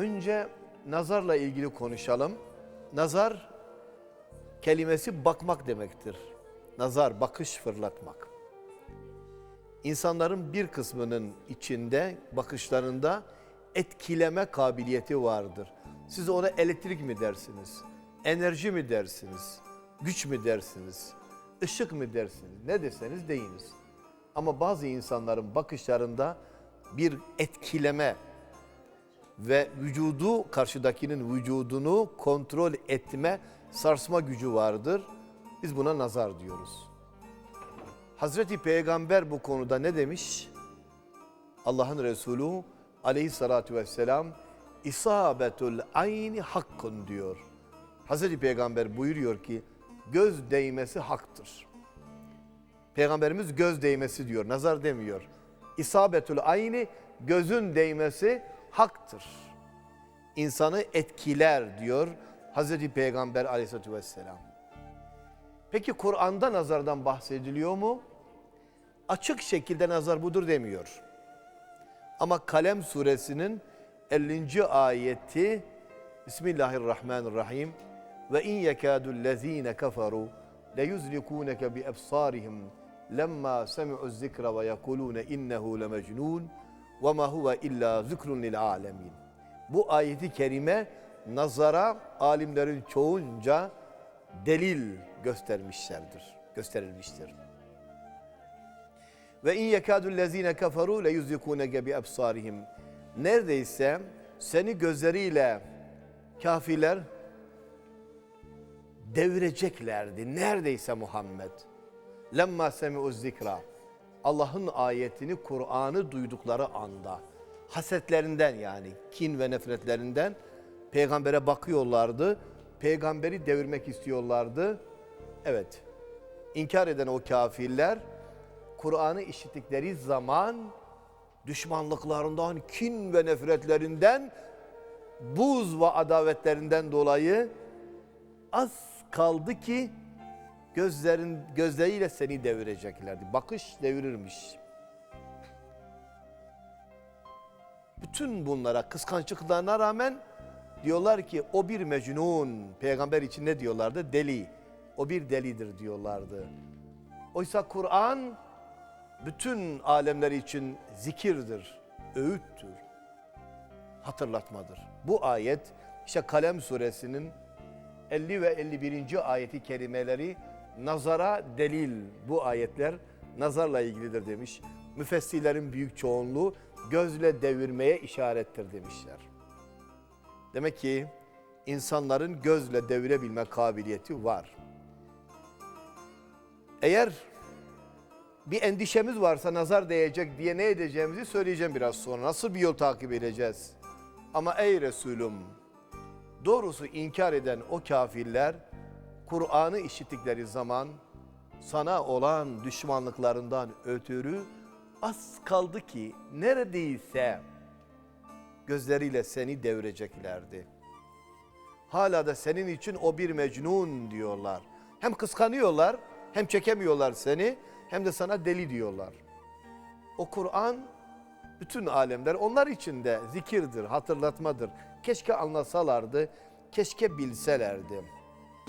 Önce nazarla ilgili konuşalım. Nazar kelimesi bakmak demektir. Nazar, bakış fırlatmak. İnsanların bir kısmının içinde, bakışlarında etkileme kabiliyeti vardır. Siz ona elektrik mi dersiniz? Enerji mi dersiniz? Güç mü dersiniz? Işık mı dersiniz? Ne deseniz deyiniz. Ama bazı insanların bakışlarında bir etkileme ve vücudu karşıdakinin vücudunu kontrol etme, sarsma gücü vardır. Biz buna nazar diyoruz. Hazreti Peygamber bu konuda ne demiş? Allah'ın Resulü aleyhissalatü vesselam isabetul ayni hakkın diyor. Hazreti Peygamber buyuruyor ki göz değmesi haktır. Peygamberimiz göz değmesi diyor, nazar demiyor. İsabetül ayni gözün değmesi haktır. İnsanı etkiler diyor Hazreti Peygamber aleyhissalatü vesselam. Peki Kur'an'da nazardan bahsediliyor mu? Açık şekilde nazar budur demiyor. Ama Kalem suresinin 50. ayeti Bismillahirrahmanirrahim ve in yekadul lezine kafaru le yuzlikuneke bi ebsarihim lemma semi'u zikra ve yekulune innehu le mecnun ve ma huve illa zikrun lil alemin. Bu ayeti kerime nazara alimlerin çoğunca delil göstermişlerdir, gösterilmiştir. Ve in yekadul lezine kafaru le yuzlikuneke bi ebsarihim. Neredeyse seni gözleriyle kafirler devireceklerdi. Neredeyse Muhammed. Lemma semi'u zikra. Allah'ın ayetini, Kur'an'ı duydukları anda hasetlerinden yani kin ve nefretlerinden peygambere bakıyorlardı. Peygamberi devirmek istiyorlardı. Evet. İnkar eden o kafirler Kur'an'ı işittikleri zaman düşmanlıklarından, kin ve nefretlerinden, buz ve adavetlerinden dolayı az kaldı ki gözlerin gözleriyle seni devireceklerdi. Bakış devirirmiş. Bütün bunlara kıskançlıklarına rağmen diyorlar ki o bir mecnun. Peygamber için ne diyorlardı? Deli. O bir delidir diyorlardı. Oysa Kur'an bütün alemler için zikirdir, öğüttür, hatırlatmadır. Bu ayet işte Kalem suresinin 50 ve 51. ayeti kerimeleri nazara delil bu ayetler nazarla ilgilidir demiş. Müfessirlerin büyük çoğunluğu gözle devirmeye işarettir demişler. Demek ki insanların gözle devirebilme kabiliyeti var. Eğer bir endişemiz varsa nazar değecek diye ne edeceğimizi söyleyeceğim biraz sonra. Nasıl bir yol takip edeceğiz? Ama ey Resulüm doğrusu inkar eden o kafirler Kur'an'ı işittikleri zaman sana olan düşmanlıklarından ötürü az kaldı ki neredeyse gözleriyle seni devireceklerdi. Hala da senin için o bir mecnun diyorlar. Hem kıskanıyorlar hem çekemiyorlar seni hem de sana deli diyorlar. O Kur'an bütün alemler onlar için de zikirdir, hatırlatmadır. Keşke anlasalardı, keşke bilselerdi.